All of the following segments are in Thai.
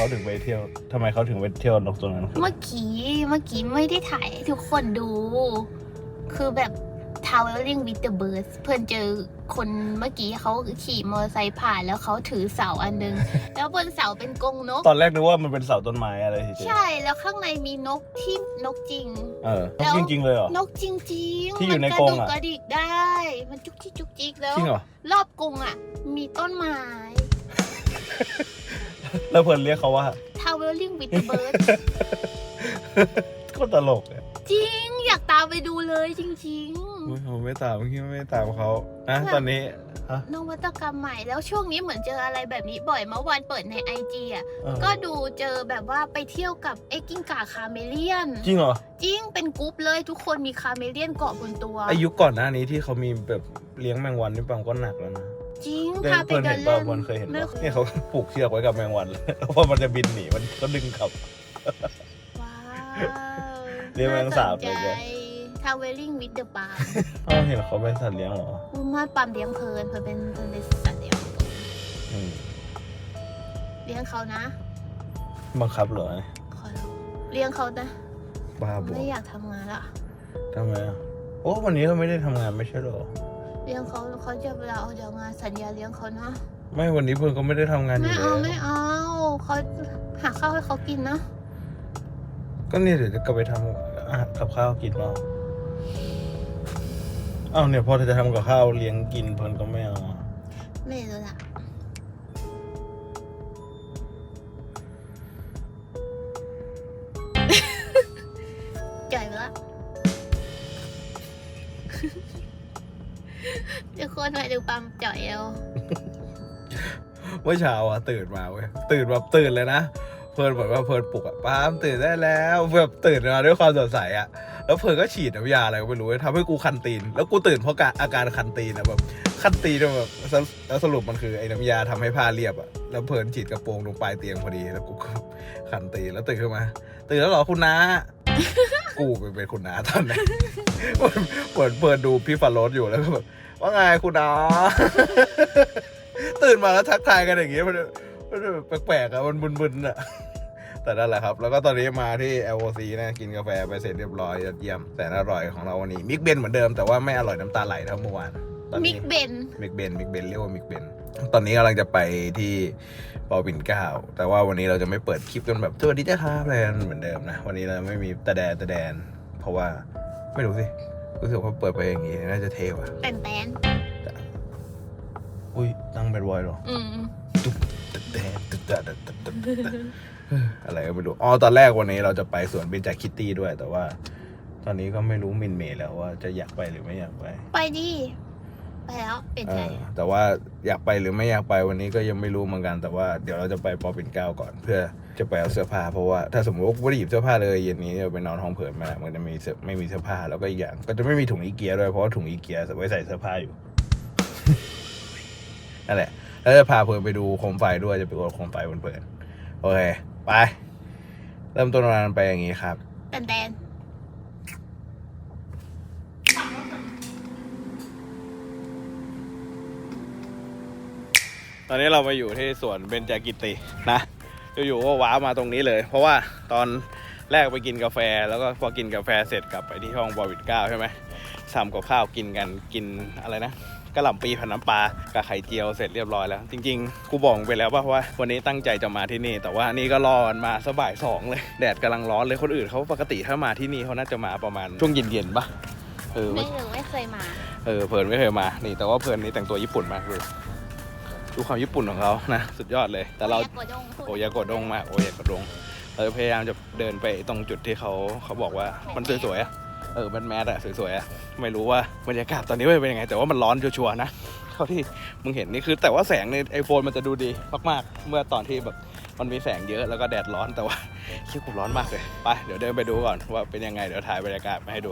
เขาถึงไปเที่ยวทำไมเขาถึงไปเที่ยวนกตัวนั้นเมื่อกี้เมื่อกี้ไม่ได้ถ่ายให้ทุกคนดู คือแบบ traveling with the birds เพื่อนเจอคนเมื่อกี้เขาขี่มอเตอร์ไซค์ผ่านแล้วเขาถือเสาอันหนึง แล้วบนเสาเป็นกรงนก ตอนแรกนึกว่ามันเป็นเสาต้นไม้อะไรเฉยใช่แล้วข้างในมีนกที่นกจริง ๆเออนแล้กวจริงๆเลยเหรอ นกจริงๆที่อยู่ในมักรงดุอะกระดิกได้ มันจุกจิกจุกจิกแล้ว จริงเหรอ รอบกรงอะ มีต้นไม้ แล้วเพื่อนเรียกเขาว่า traveling with the birds ก็ตลกเลยจริง อยากตามไปดูเลยจริง อุ๊ยผมไม่ตามคิดว่าไม่ตามเขานะตอนนี้ฮะๆ นวัตกรรมใหม่แล้วช่วงนี้เหมือนเจออะไรแบบนี้บ่อยเมื่อวานเปิดในไอจีอะ เออก็ดูเจอแบบว่าไปเที่ยวกับไอ้กิ้งก่าคาเมเลียน จริงเหรอจริงเป็นกรุ๊ปเลยทุกคนมีคาเมเลียนเกาะบนตัว อายุก่อนหน้านี้ที่เขามีแบบเลี้ยงแมงวันนี่ปังก็หนักแล้วนะ จริงเดินพาไปเพื่อนเดิเห็นนเล่ป่ะนมันเคยเห็นไม่ป่ะเคย เนี่ยเขาผูกเชือกไว้กับแมงวันแล้วพอมันจะบินหนีมันก็ดึงกลับ ว้าวเรียกแมงสาบเลยแก ทาวเวลลิ่งวิดเดอะปาล์มอ้าวเห็นเขาเป็นสัตว์เลี้ยงเหรออุ้มมาปาล์มเลี้ยงเพลินเพลินเป็นเพลินเป็นสัตว์เลี้ยงอืมเลี้ยงเขานะ บังคับเหรอขอร้องเลี้ยงเขานะ บ้าบอไม่อยากทำงานละทำไมอะโอ้วันนี้เราไม่ได้ทำงานไม่ใช่เหรอ เลี้ยงเขาเขาจะเวลาออกจากงานสัญญาเลี้ยงเขานะไม่วันนี้เพื่อนก็ไม่ได้ทำงานอไม่ยู่แล้เอาวไม่เอาเขาหาข้าวให้เขากินนะก็เนี่ยเดี๋ยวจะกลับไปทำอาหารกับข้าวกินเราอ้าวเนี่ยพอจะทำกับข้าวเลี้ยงกินเพื่อนก็ไม่เอาไม่รู้ละ ทุกคนมาดูปั๊มจ่อยเอาเมื่อเช้าอะตื่นมาเว้ยตื่นแบบตื่นเลยนะเพื่อนบอกว่าเพื่อนปลุกอะป้ามตื่นได้แล้วแบบตื่นมาด้วยความสดใสอะแล้วเพื่อนก็ฉีดน้ำยาอะไรก็ไม่รู้เว้ยทำให้กูคันตีน แล้วกูตื่นเพราะการอาการคันตีนอะแบบคันตีนอะแบบสรุปแล้วสรุปมันคือไอ้น้ำยาทำให้ผ้าเรียบอะแล้วเพื่อนฉีดกระโปรงลงปลายเตียงพอดีแล้วกูก็คันตีนแล้วตื่นขึ้นมา ตื่นแล้วเหรอคุณน้ากูไปเป็นคุณน้าตอนนั้นเหมือนเหมือนเปิดดูพี่ฟาโรสอยู่แล้วก็แบบ ว่าไงคุณน้าตื่นมาแล้วทักทายกันอย่างเงี้ยมันมันแปลกๆอะมันบึนๆอะแต่นั่นแหละครับ แล้วก็ตอนนี้มาที่ LOC นะกินกาแฟไปเสร็จเรียบร้อยยอดเยี่ยมแต่อร่อยของเราวันนี้มิกเบนเหมือนเดิมแต่ว่าไม่อร่อยน้ำตาไหลเท่าเมื่อวานตอนมินี้กเบน มิกเบนมิกเบนเรียกว่ามิกเบนตอนนี้กำลังจะไปที่ปอปิ่นเกล้าแต่ว่าวันนี้เราจะไม่เปิดคลิปกันแบบสวัสดีจ้าครับอะไรกันเหมือนเดิมนะวันนี้เราไม่มีตะแดนตะแดน เพราะว่าไม่รู้สิ รู้สึกว่าเปิดไปอย่างงี้น่าจะเท่ว่ะแปนแปนอุ้ยตั้งเป็นวอยเหรออืมตะแดนตะแดนตะแดนตะแดนอะไรก็ไม่รู้อ๋อตอนแรกวันนี้เราจะไปสวนเบญจคิตตี้ด้วย แต่ว่า ตอนนี้ก็ไม่รู้มินเมย์แล้วว่าจะอยากไปหรือไม่อยากไป ไปดิ ไปแล้วเป็นเอใจอแต่ว่าอยากไปหรือไม่อยากไปวันนี้ก็ยังไม่รู้เหมือนกันแต่ว่าเดี๋ยวเราจะไปปอปิ่นเกล้าก่อน เพื่อจะไปเอาเสื้อผ้าเพราะว่าถ้าสมมติว่ากูไม่ได้หยิบเสื้อผ้าเลยเย็นนี้จะไปนอนห้องเผินมามันจะมีเสื้อไม่มีเสื้อผ้าแล้วก็อีกอย่างก็จะไม่มีถุงอีเกียด้วยเพราะว่าถุงอีเกียไว้ใส่เสื้อผ้าอยู่ นั่นแหละแล้วจะพาเพื่อนไปดูโคมไฟด้วยจะไปกดโคมไฟบนเพื่อนโอเคไป เริ่มต้นวันไปอย่างนี้ครับแปนแปน ตอนนี้เรามาอยู่ที่สวนเบญจกิตินะ อยู่ๆก็ว้าวมาตรงนี้เลย เพราะว่าตอนแรกไปกินกาแฟ แล้วก็พอกินกาแฟเสร็จกลับไปที่ห้องบอวิดเก้าใช่ไหมทำกับข้าวกินกันกินอะไรนะกระหล่ำปีผัดน้ำปลากับไข่เจียวเสร็จเรียบร้อยแล้ว จริงๆ กูบอกไปแล้วว่าว่าวันนี้ตั้งใจจะมาที่นี่ แต่ว่านี่ก็รอกันมาสบ่ายสองเลย แดดกำลังร้อนเลยคนอื่นเขาปกติถ้ามาที่นี่เขาน่าจะมาประมาณช่วงเย็นๆปะเออไม่รู้ไม่เคยมา เออเพลินไม่เคยมานี่แต่ว่าเพลินนี่แต่งตัวญี่ปุ่นมากเลย ดูความญี่ปุ่นของเขานะ สุดยอดเลย แต่เรายากดงพูดโอยากดดงมากโอยากดดงเราพยายามจะเดินไปตรงจุดที่เขาเขาบอกว่ามันสวยๆอะเออมันแมสอะสวยๆอะไม่รู้ว่าบรรยากาศตอนนี้เป็นยังไง แต่ว่ามันร้อนชัวร์ๆนะเท่าที่มึงเห็นนี่คือ แต่ว่าแสงในไอโฟนมันจะดูดีมากๆ เมื่อตอนที่แบบมันมีแสงเยอะแล้วก็แดดร้อนแต่ว่าคิดกูร้อนมากเลยไปเดี๋ยวเดินไปดูก่อนว่าเป็นยังไงเดี๋ยวถ่ายบรรยากาศมาให้ดู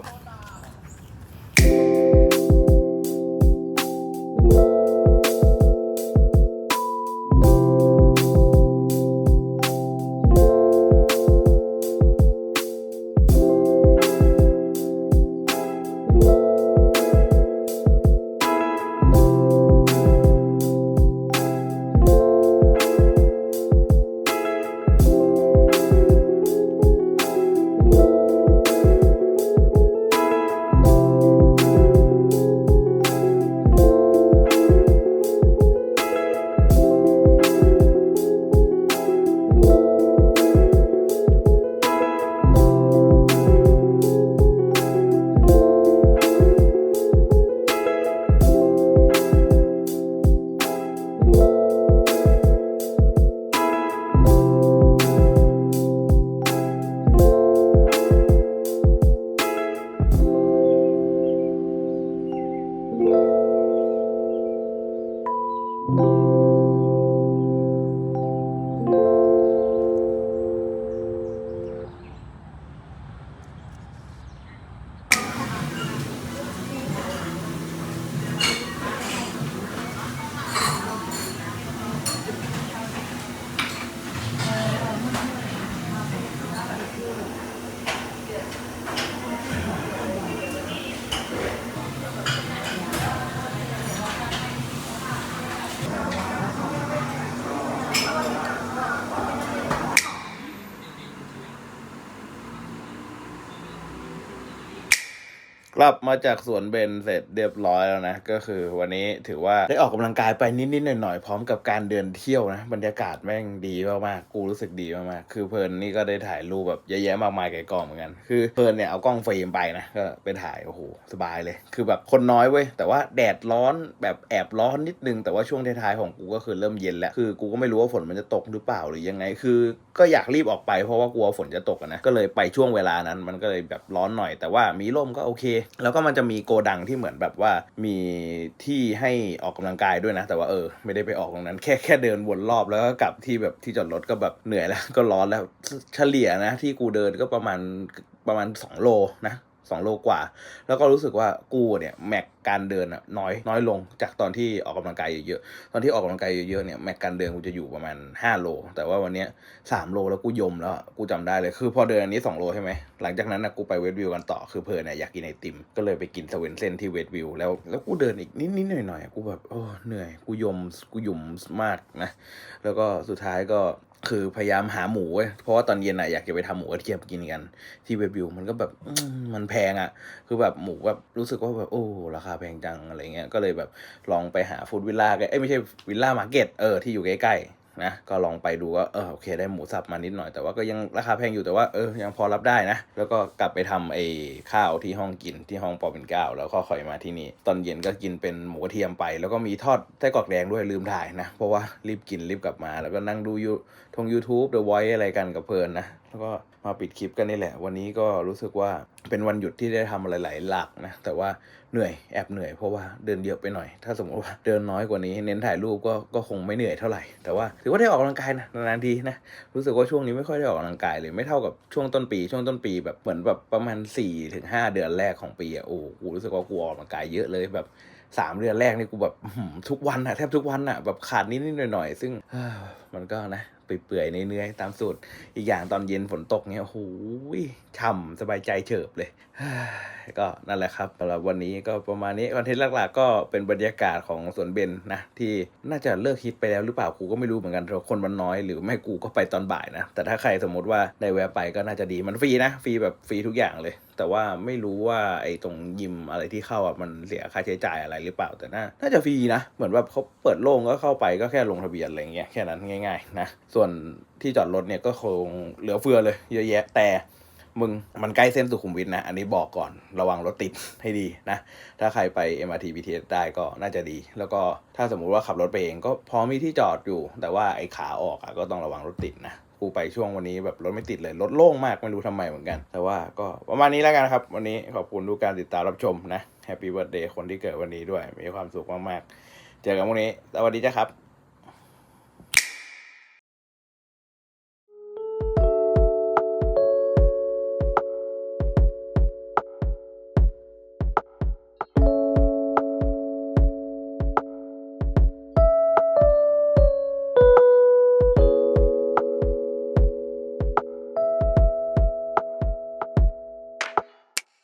กลับมาจากสวนเบนเสร็จเรียบร้อยแล้วนะ ก็คือวันนี้ถือว่าได้ออกกำลังกายไปนิดๆหน่อยๆ พร้อมกับการเดินเที่ยวนะ บรรยากาศแม่งดีมากๆ กูรู้สึกดีมากๆ คือเพลินนี่ก็ได้ถ่ายรูปแบบเยอะแยะมากมายแก่กล้องเหมือนกัน คือเพลินเนี่ยเอากล้องเฟิล์มไปนะ ก็ไปถ่ายโอ้โหสบายเลย คือแบบคนน้อยเว้ย แต่ว่าแดดร้อนแบบแอบร้อนนิดนึง แต่ว่าช่วงท้ายๆของกูก็คือเริ่มเย็นแล้ว คือกูก็ไม่รู้ว่าฝนมันจะตกหรือเปล่าหรือยังไง คือก็อยากรีบออกไปเพราะว่ากลัวฝนจะตกนะ ก็เลยไปช่วงเวลานั้น มันก็เลยแบบร้อนหน่อย แต่ว่ามีร่มก็โอเคแล้วก็มันจะมีโกดังที่เหมือนแบบว่ามีที่ให้ออกกำลังกายด้วยนะ แต่ว่าเออไม่ได้ไปออกตรงนั้น แค่แค่เดินวนรอบแล้วก็กลับที่แบบที่จอดรถก็แบบเหนื่อยแล้วก็ร้อนแล้วเฉลี่ยนะที่กูเดินก็ประมาณประมาณสองโลนะ สองโลกว่า แล้วก็รู้สึกว่ากูเนี่ยแม็กการเดินอะน้อยน้อยลงจากตอนที่ออกกำลังกายเยอะๆตอนที่ออกกำลังกายเยอะๆเนี่ยแม็กการเดินกูจะอยู่ประมาณ 5 โล แต่ว่าวันนี้ยสามโลแล้วกูยมแล้วกูจำได้เลยคือพอเดินอันนี้ 2 โลใช่ไหมหลังจากนั้นนะกูไปเวทวิวกันต่อคือเพลินเนี่ยอยากกินไอติม ก็เลยไปกินสเวนเซนที่เวทวิวแล้วแล้วกูเดินอีกนิดๆหน่อยๆกูแบบโอ้เหนื่อยกูยมกูยุ่มมากนะแล้วก็สุดท้ายก็ คือพยายามหาหมูเว้ยเพราะว่าตอนเย็นอะอยากจะไปทำหมูกระเทียมกินกัน ที่เวทวิวมันก็แบบมันแพงอะคือแบบหมูแบบรู้สึกว่าแบบโอ้ราคาแพงจังอะไรเงี้ยก็เลยแบบลองไปหาฟู้ดวิลล่าเอ้ไม่ใช่วิลล่ามาร์เก็ตเออที่อยู่ใกล้ๆ นะก็ลองไปดูก็เออโอเคได้หมูสับมานิดหน่อยแต่ว่าก็ยังราคาแพงอยู่แต่ว่าเออยังพอรับได้นะ แล้วก็กลับไปทำไอ้ข้าวที่ห้องกินที่ห้องปอเป็นก้าแล้วก็ค่อยมาที่นี่ตอนเย็นก็กินเป็นหมูกระเทียมไป แล้วก็มีทอดไส้กรอกแดงด้วยลืมถ่ายนะ เพราะว่ารีบกินรีบกลับมา แล้วก็นั่งดูยูทง YouTube The Voice อะไรกันกับเพลินนะแล้วก็มาปิดคลิปกันนี่แหละ วันนี้ก็รู้สึกว่าเป็นวันหยุดที่ได้ทำอะไรหลายหลักนะ แต่ว่าเหนื่อยแอบเหนื่อยเพราะว่าเดินเยอะไปหน่อย ถ้าสมมติว่าเดินน้อยกว่านี้เน้นถ่ายรูปก็ก็คงไม่เหนื่อยเท่าไหร่ แต่ว่าถือว่าได้ออกกำลังกายนะนานๆทีนะ รู้สึกว่าช่วงนี้ไม่ค่อยได้ออกกำลังกายเลยไม่เท่ากับช่วงต้นปี ช่วงต้นปีแบบเหมือนแบบประมาณ4ี่ถึงห้าเดือนแรกของปีอะโอ้กูรู้สึกว่ากูออกกำลังกายเยอะเลยแบบสามเดือนแรกนี่กูแบบทุกวันอะแทบทุกวันอะแบบขาดนิดๆหน่อยๆซึ่งมันก็นะ เปื่อยๆเนื้อยๆตามสูตร อีกอย่างตอนเย็นฝนตกเนี่ยโอ้โหฉ่ำสบายใจเฉิบเลย ก็นั่นแหละครับสำหรับวันนี้ก็ประมาณนี้คอนเทนต์หลักๆ ก็เป็นบรรยากาศของสวนเบนนะที่น่าจะเลิกฮิตไปแล้วหรือเปล่ากูก็ไม่รู้เหมือนกันเพราะคนมันน้อยหรือไม่กูก็ไปตอนบ่ายนะแต่ถ้าใครสมมติว่าได้แวะไปก็น่าจะดีมันฟรีนะฟรีแบบฟรีทุกอย่างเลย แต่ว่าไม่รู้ว่าไอ้ตรงยิมอะไรที่เข้าอะมันเสียค่าใช้จ่ายอะไรหรือเปล่าแต่น่าน่าจะฟรีนะเหมือนว่าเขาเปิดโล่งก็เข้าไปก็แค่ลงทะเบียนอะไรเงี้ยแค่นั้นง่าย ๆ นะ ส่วนที่จอดรถเนี่ยก็คงเหลือเฟือเลยเยอะแยะแต่ มึงมันใกล้เส้นสุขุมวิทนะ อันนี้บอกก่อนระวังรถติดให้ดีนะ ถ้าใครไป MRT BTS ได้ก็น่าจะดี แล้วก็ถ้าสมมุติว่าขับรถไปเองก็พอมีที่จอดอยู่ แต่ว่าไอ้ขาออกอะก็ต้องระวังรถติดนะกูไปช่วงวันนี้แบบรถไม่ติดเลยรถโล่งมากไม่รู้ทำไมเหมือนกัน แต่ว่าก็ประมาณนี้แล้วกันครับ วันนี้ขอบคุณทุกการติดตามรับชมนะแฮปปี้เบิร์ดเดย์คนที่เกิดวันนี้ด้วย มีความสุขมากๆ เจอกันพรุ่งนี้ สวัสดีจ้าครับ